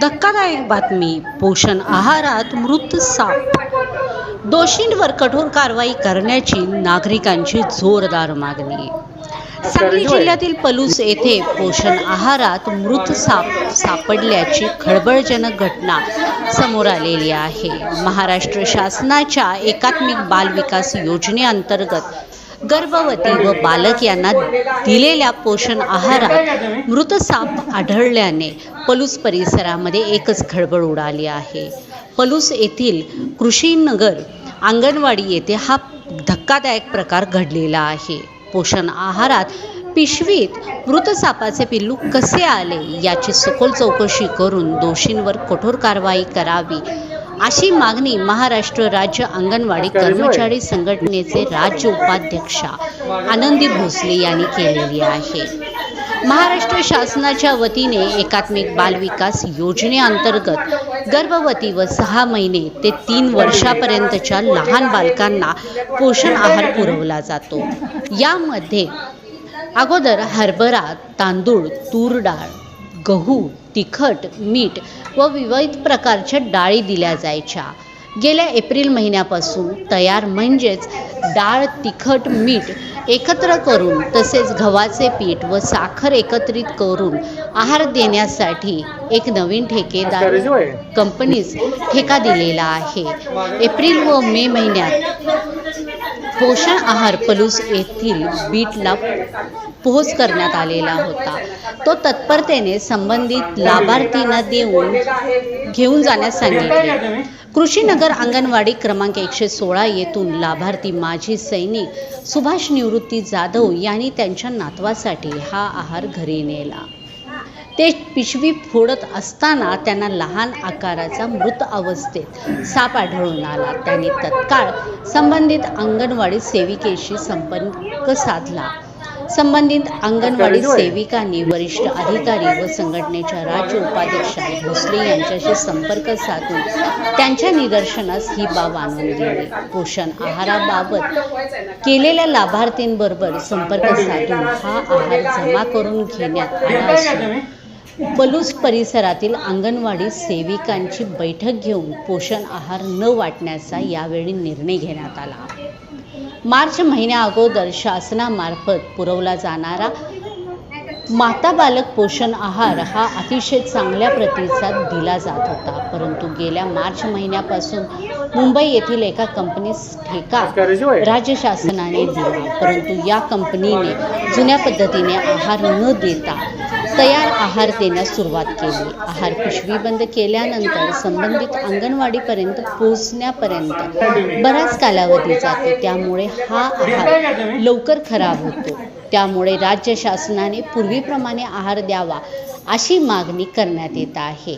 धक्कादायक बातमी पोषण आहारात मृत साप. दोषींवर कठोर कारवाई करण्याची नागरिकांची जोरदार मागणी. सांगली जिल्ह्यातील पलूस येथे पोषण आहारात मृत साप सापडल्याची खळबळजनक घटना समोर आलेली आहे. महाराष्ट्र शासनाच्या एकात्मिक बाल विकास योजनेअंतर्गत गर्भवती व बालक यांना दिलेल्या पोषण आहारात मृत साप आढळल्याने पलूस परिसरामध्ये एकच खळबळ उडाली आहे. पलूस येथील कृषीनगर अंगणवाडी येथे हा धक्कादायक प्रकार घडलेला आहे. पोषण आहारात पिशवीत मृत सापाचे पिल्लू कसे आले? याची सखोल चौकशी करून दोषींवर कठोर कारवाई करावी. अशी मागणी महाराष्ट्र राज्य अंगणवाडी कर्मचारी संघटनेचे राज्य उपाध्यक्षा आनंदी भोसले यांनी केलेली आहे. महाराष्ट्र शासनाच्या वतीने एकात्मिक बाल विकास योजनेअंतर्गत गर्भवती व सहा महिने ते तीन वर्षापर्यंतच्या लहान बालकांना पोषण आहार पुरवला जातो. यामध्ये अगोदर हरभरा तांदूळ तूर डाळ गहू तिखट मीठ व विविध प्रकारच्या डाळी दिल्या जायच्या. गेल्या एप्रिल महिन्यापासून तयार म्हणजेच डाळ तिखट मीठ एकत्र करून तसेच गव्हाचे पीठ व साखर एकत्रित करून आहार देण्यासाठी एक नवीन ठेकेदार कंपनीस ठेका दिलेला आहे. एप्रिल व मे महिन्यात पोषण आहार पलूस येथील बीटला पोहोच करण्यात आलेला होता. तो तत्परतेने संबंधित लाभार्थींना देऊन घेऊन जाण्यास सांगितले. कृषीनगर अंगणवाडी क्रमांक एकशे सोळा येथून लाभार्थी माजी सैनिक सुभाष निवृत्ती जाधव यांनी त्यांच्या नातवासाठी हा आहार घरी नेला. ते पिशवी फोडत असताना त्यांना लहान आकाराचा मृत अवस्थेत साप आढळून आला. त्यांनी तत्काळ संबंधित अंगणवाडी सेविकेशी संपर्क साधला. संबंधित अंगणवाडी सेविकांनी वरिष्ठ अधिकारी व संघटनेच्या राज्य उपाध्यक्षा भोसले यांच्याशी संपर्क साधून त्यांच्या निदर्शनास ही बाब आणून दिली. पोषण आहाराबाबत केलेल्या लाभार्थींबरोबर संपर्क साधून हा आहार जमा करून घेण्यात आला असून पलूस परिसरातील अंगणवाडी सेविकांची बैठक घेऊन पोषण आहार न वाटण्याचा यावेळी निर्णय घेण्यात आला. मार्च महिन्या अगोदर शासनामार्फत पुरवला जाणारा माता बालक पोषण आहार हा अतिशय चांगल्या प्रतीचा दिला जात होता. परंतु गेल्या मार्च महिन्यापासून मुंबई येथील एका कंपनीस ठेका राज्य शासनाने दिला. परंतु या कंपनीने जुन्या पद्धतीने आहार न देता तयार आहार देण्यास सुरुवात केली. आहार पिशवी बंद केल्यानंतर संबंधित अंगणवाडीपर्यंत पोहोचण्यापर्यंत बराच कालावधी जातो. त्यामुळे हा आहार लवकर खराब होतो. त्यामुळे राज्य शासनाने पूर्वीप्रमाणे आहार द्यावा अशी मागणी करण्यात येत आहे.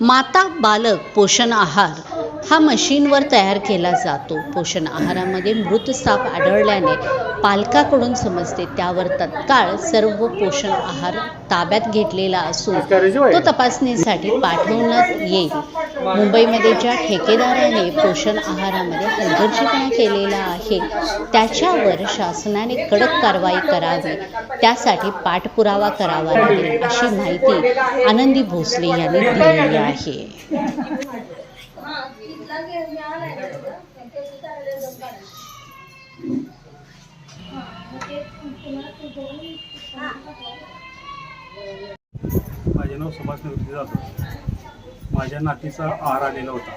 माता बालक पोषण आहार हा मशीनवर तयार केला जातो. पोषण आहारामध्ये मृत साप आढळल्याने पालकाकडून समजते त्यावर तत्काळ सर्व पोषण आहार ताब्यात घेतलेला असून तो तपासणीसाठी पाठवण्यात येईल. मुंबईमध्ये ज्या ठेकेदाराने पोषण आहारामध्ये हलगर्जीपणा केलेला आहे त्याच्यावर शासनाने कडक कारवाई करावी त्यासाठी पाठपुरावा करावा लागेल अशी माहिती आनंदी भोसले यांनी दिलेली आहे. माझे नाव सुभाष निवृत्ती जाधव. माझ्या नातीचा आहार आलेला होता.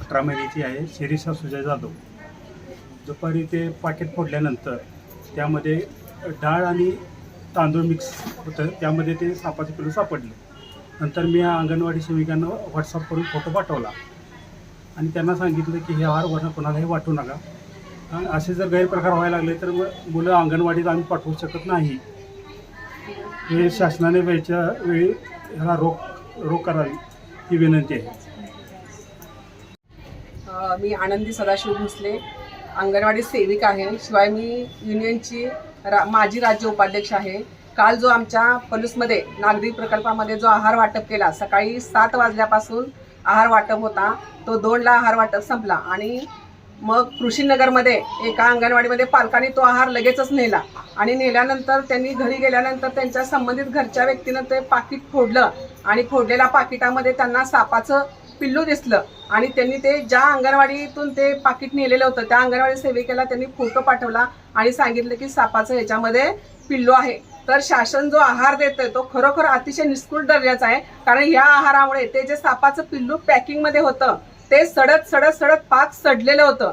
अठरा महिन्याची आहे शिरीषा सुजय जाधव. दुपारी ते पाकिट फोडल्यानंतर त्यामध्ये डाळ आणि तांदूळ मिक्स होतं. त्यामध्ये ते सापाचे पिलू सापडले. नंतर मी या अंगणवाडी सेविकांना व्हॉट्सअप करून फोटो पाठवला. आणि त्यांना सांगितलं की हे आहार वर्ण कोणालाही वाटू नका. आणि असे जर गैरप्रकार व्हायला लागले तर मुलं अंगणवाडीत आम्ही पाठवू शकत नाही. हे शासनाने वेळच्या वेळी ह्याला रोख रोख करावी ही विनंती आहे. मी आनंदी सदाशिव भोसले अंगणवाडी सेविका आहे. शिवाय मी युनियनची रा माजी राज्य उपाध्यक्ष आहे. काल जो आमच्या पलूसमध्ये नागरी प्रकल्पामध्ये जो आहार वाटप केला सकाळी सात वाजल्यापासून आहार वाटप होता तो दोनला आहार वाटप संपला आणि मग कृषीनगरमध्ये एका अंगणवाडीमध्ये पालकांनी तो आहार लगेचच नेला आणि नेल्यानंतर त्यांनी घरी गेल्यानंतर त्यांच्या संबंधित घरच्या व्यक्तीनं ते पाकिट फोडलं आणि फोडलेल्या पाकिटामध्ये त्यांना सापाचं पिल्लू दिसलं. आणि त्यांनी ते ज्या अंगणवाडीतून ते पाकिट नेलेलं होतं त्या अंगणवाडी सेविकेला त्यांनी फोटो पाठवला आणि सांगितलं की सापाचं ह्याच्यामध्ये पिल्लू आहे. तर शासन जो आहार देतोय तो खरोखर अतिशय निष्कृत दर्जाचा आहे. कारण ह्या आहारामुळे ते जे सापाचं पिल्लू पॅकिंगमध्ये होतं ते सडत सडत सडत पाक सडलेलं होतं.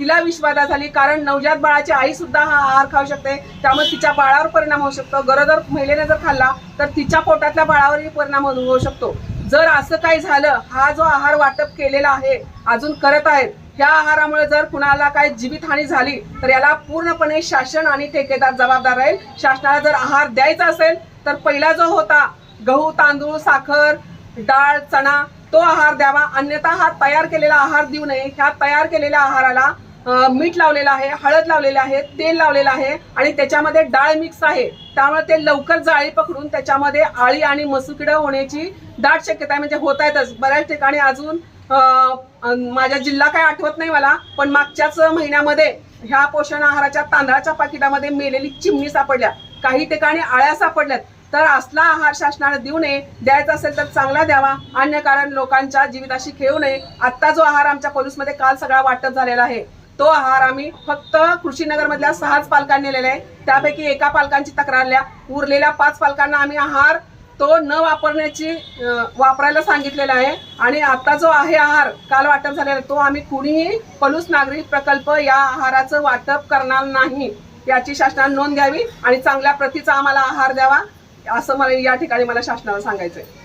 तिला विषबाधा झाली कारण नवजात बाळाची आई सुद्धा हा आहार खाऊ शकते. त्यामुळे तिच्या बाळावर परिणाम होऊ शकतो. गरोदर महिलेने जर खाल्ला तर तिच्या पोटातल्या बाळावरही परिणाम होऊ होऊ शकतो. जर असं काही झालं हा जो आहार वाटप केलेला आहे अजून करत आहेत ह्या आहारामुळे जर कुणाला काय जीवितहानी झाली तर याला पूर्णपणे शासन आणि ठेकेदार जबाबदार राहील. शासनाला जर आहार द्यायचा असेल तर पहिला जो होता गहू तांदूळ साखर डाळ चणा तो आहार द्यावा. अन्यथा हा तयार केलेला आहार देऊ नये. ह्या तयार केलेल्या आहाराला मीठ लावलेलं आहे हळद लावलेलं आहे तेल लावलेलं आहे आणि त्याच्यामध्ये डाळ मिक्स आहे. त्यामुळे ते लवकर जाळी पकडून त्याच्यामध्ये आळी आणि मसुकिडं होण्याची दाट शक्यता आहे. म्हणजे होत आहेतच. बऱ्याच ठिकाणी अजून माझ्या जिल्हा काय आठवत नाही मला पण मागच्याच महिन्यामध्ये ह्या पोषण आहाराच्या तांदळाच्या पाकिटामध्ये मेलेली चिमणी सापडल्या. काही ठिकाणी आळ्या सापडल्यात. तर असला आहार शासनाने देऊ नये द्यायचा असेल तर चांगला द्यावा. अन्य कारण लोकांच्या जीविताशी खेळू नये. आत्ता जो आहार आमच्या पोलीसमध्ये काल सगळा वाटप झालेला आहे. तो आहार आम्ही फक्त कृषीनगर मधल्या सहाच पालकांनी नेलेला आहे. त्यापैकी एका पालकांची तक्रार आल्या उरलेल्या पाच पालकांना आम्ही आहार तो न वापरण्याची वापरायला सांगितलेला आहे. आणि आता जो आहे आहार काल वाटप झालेला आहे, तो आम्ही कुणीही पलूस नागरिक प्रकल्प या आहाराचं वाटप करणार नाही याची शासनाने नोंद घ्यावी आणि चांगल्या प्रतीचा आम्हाला आहार द्यावा असं मला या ठिकाणी मला शासनाला सांगायचं आहे